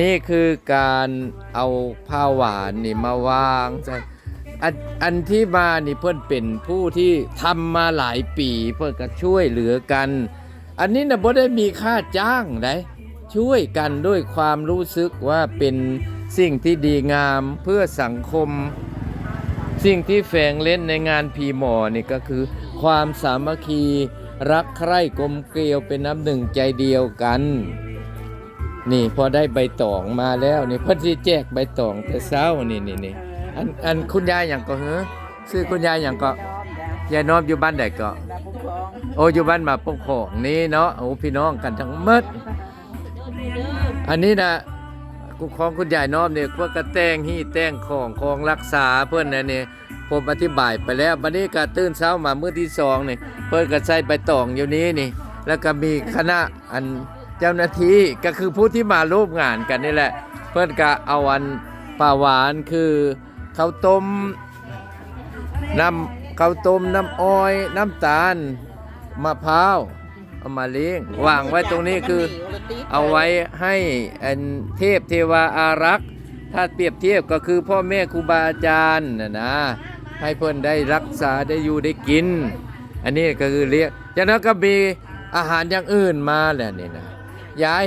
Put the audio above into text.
นี่คือการเอาผ้าหวานนี่มาวางใส่อันอันที่มานี่เพื่อนเป็นผู้ที่ทำมาหลายปีเพื่อนก็ช่วยเหลือกัน อันนี้นะบ่ได้มีค่าจ้างไดช่วยกันด้วยความรู้สึกว่าเป็นสิ่งที่ดีงามเพื่อสังคม สิ่งที่แฝงเล่นในงานพีหมอนี่ก็คือ ความสามัคคีรักใคร่กลมเกลียวเป็นน้ำหนึ่งใจเดียวกัน นี่พอได้ใบตองมาแล้วนี่เพิ่นสิแจกใบตองแต่เช้านี่นี่นี่อันอันคุณยายหยังก็เฮ้อชื่อคุณยายหยังก็ยายน้อมอยู่บ้านใดก็มาปกครองโอ้อยู่บ้านมาปกครองนี่เนาะโอ้พี่น้องกันทั้งหมดอันนี้นะกูของคุณยายน้อมเนี่ยพวกกระแตงฮี้แตงของของรักษาเพื่อนนะเนี่ยผมอธิบายไปแล้ววันนี้ก็ตื่นเช้ามามื้อที่สองนี่เพื่อนก็ใส่ใบตองอยู่นี้นี่ แล้วก็มีคณะอัน เจ้าหน้าที่ก็คือผู้ที่มาร่วมงานกันนี่แหละ เพื่อนก็เอาอันปลาหวานคือข้าวต้มน้ำข้าวต้มน้ำอ้อย น้ำตาลมะพร้าวเอามาเลี้ยงวางไว้ตรงนี้คือเอาไว้ให้อันเทพเทวาอารักษ์ถ้าเปรียบเทียบก็คือพ่อแม่ครูบาอาจารย์นะนะให้เพิ่อนได้รักษาได้อยู่ได้กิน อันนี้ก็คือเรียกจากนั้นก็มีอาหารอย่างอื่นมาแหละนี่นะ ยาย